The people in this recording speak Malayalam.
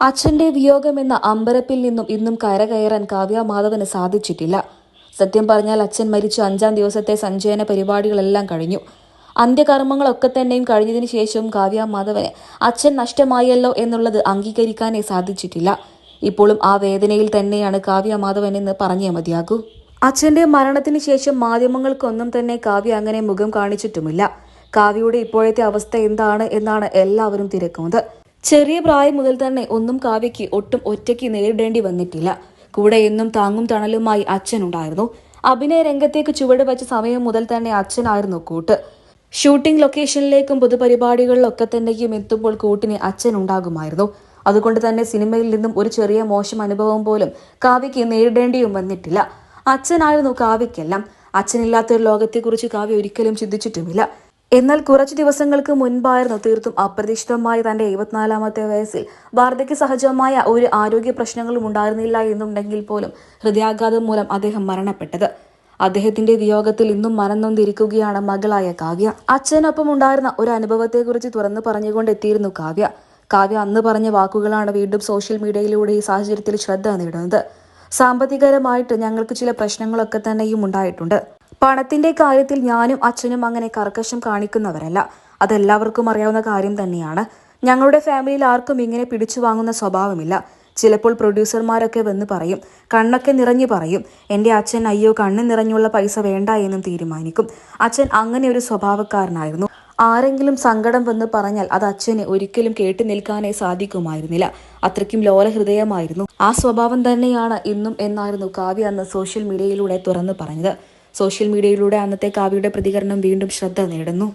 അച്ഛന്റെ വിയോഗം എന്ന അമ്പരപ്പിൽ നിന്നും ഇന്നും കരകയറാൻ കാവ്യ മാധവന് സാധിച്ചിട്ടില്ല. സത്യം പറഞ്ഞാൽ അച്ഛൻ മരിച്ച അഞ്ചാം ദിവസത്തെ സഞ്ചയന പരിപാടികളെല്ലാം കഴിഞ്ഞു. അന്ത്യകർമ്മങ്ങളൊക്കെ തന്നെയും കഴിഞ്ഞതിന് ശേഷവും കാവ്യ മാധവന് അച്ഛൻ നഷ്ടമായല്ലോ എന്നുള്ളത് അംഗീകരിക്കാനേ സാധിച്ചിട്ടില്ല. ഇപ്പോഴും ആ വേദനയിൽ തന്നെയാണ് കാവ്യ മാധവൻ എന്ന് പറഞ്ഞേ മതിയാകൂ. അച്ഛന്റെ മരണത്തിന് ശേഷം മാധ്യമങ്ങൾക്കൊന്നും തന്നെ കാവ്യ അങ്ങനെ മുഖം കാണിച്ചിട്ടുമില്ല. കാവ്യയുടെ ഇപ്പോഴത്തെ അവസ്ഥ എന്താണ് എന്നാണ് എല്ലാവരും തിരക്കുന്നത്. ചെറിയ പ്രായം മുതൽ തന്നെ ഒന്നും കാവ്യയ്ക്ക് ഒട്ടും ഒറ്റയ്ക്ക് നേരിടേണ്ടി വന്നിട്ടില്ല. കൂടെ എന്നും താങ്ങും തണലുമായി അച്ഛനുണ്ടായിരുന്നു അഭിനയ രംഗത്തേക്ക് ചുവട് വച്ച സമയം മുതൽ തന്നെ അച്ഛനായിരുന്നു കൂട്ട്. ഷൂട്ടിംഗ് ലൊക്കേഷനിലേക്കും പൊതുപരിപാടികളിലൊക്കെ തന്നെയും എത്തുമ്പോൾ കൂട്ടിന് അച്ഛൻ ഉണ്ടാകുമായിരുന്നു. അതുകൊണ്ട് തന്നെ സിനിമയിൽ നിന്നും ഒരു ചെറിയ മോശം അനുഭവം പോലും കാവ്യയ്ക്ക് നേരിടേണ്ടിയും വന്നിട്ടില്ല. അച്ഛനായിരുന്നു കാവ്യക്കെല്ലാം അച്ഛനില്ലാത്തൊരു ലോകത്തെക്കുറിച്ച് കാവ്യ ഒരിക്കലും ചിന്തിച്ചിട്ടുമില്ല. എന്നാൽ കുറച്ചു ദിവസങ്ങൾക്ക് മുൻപായിരുന്നു തീർത്തും അപ്രതീക്ഷിതമായി തന്റെ എഴുപത്തിനാലാമത്തെ വയസ്സിൽ വാർദ്ധക്യ സഹജമായ ഒരു ആരോഗ്യ പ്രശ്നങ്ങളും ഉണ്ടായിരുന്നില്ല എന്നുണ്ടെങ്കിൽ പോലും ഹൃദയാഘാതം മൂലം അദ്ദേഹം മരണപ്പെട്ടത്. അദ്ദേഹത്തിന്റെ വിയോഗത്തിൽ ഇന്നും മനംനൊന്തിരിക്കുകയാണ് മകളായ കാവ്യ. അച്ഛനൊപ്പം ഉണ്ടായിരുന്ന ഒരു അനുഭവത്തെക്കുറിച്ച് തുറന്നു പറഞ്ഞുകൊണ്ട് എത്തിയിരുന്നു കാവ്യ. കാവ്യ അന്ന് പറഞ്ഞ വാക്കുകളാണ് വീണ്ടും സോഷ്യൽ മീഡിയയിലൂടെ ഈ സാഹചര്യത്തിൽ ശ്രദ്ധ നേടുന്നത്. സാമ്പത്തികപരമായിട്ട് ഞങ്ങൾക്ക് ചില പ്രശ്നങ്ങളൊക്കെ തന്നെയും ഉണ്ടായിട്ടുണ്ട്. പണത്തിന്റെ കാര്യത്തിൽ ഞാനും അച്ഛനും അങ്ങനെ കർക്കശം കാണിക്കുന്നവരല്ല. അതെല്ലാവർക്കും അറിയാവുന്ന കാര്യം തന്നെയാണ്. ഞങ്ങളുടെ ഫാമിലിയിൽ ആർക്കും ഇങ്ങനെ പിടിച്ചു വാങ്ങുന്ന സ്വഭാവമില്ല. ചിലപ്പോൾ പ്രൊഡ്യൂസർമാരൊക്കെ വന്ന് പറയും കണ്ണൊക്കെ നിറഞ്ഞു പറയും എന്റെ അച്ഛൻ അയ്യോ കണ്ണ് നിറഞ്ഞുള്ള പൈസ വേണ്ട എന്നും തീരുമാനിക്കും. അച്ഛൻ അങ്ങനെ ഒരു സ്വഭാവക്കാരനായിരുന്നു. ആരെങ്കിലും സങ്കടം വന്ന് പറഞ്ഞാൽ അത് അച്ഛന് ഒരിക്കലും കേട്ടു നിൽക്കാനേ സാധിക്കുമായിരുന്നില്ല. അത്രയ്ക്കും ലോലഹൃദയമായിരുന്നു. ആ സ്വഭാവം തന്നെയാണ് ഇന്നും എന്നായിരുന്നു കാവ്യ അന്ന് സോഷ്യൽ മീഡിയയിലൂടെ തുറന്നു പറഞ്ഞത്. സോഷ്യൽ മീഡിയയിലൂടെ അന്നത്തെ കാവ്യയുടെ പ്രതികരണം വീണ്ടും ശ്രദ്ധ നേടുന്നു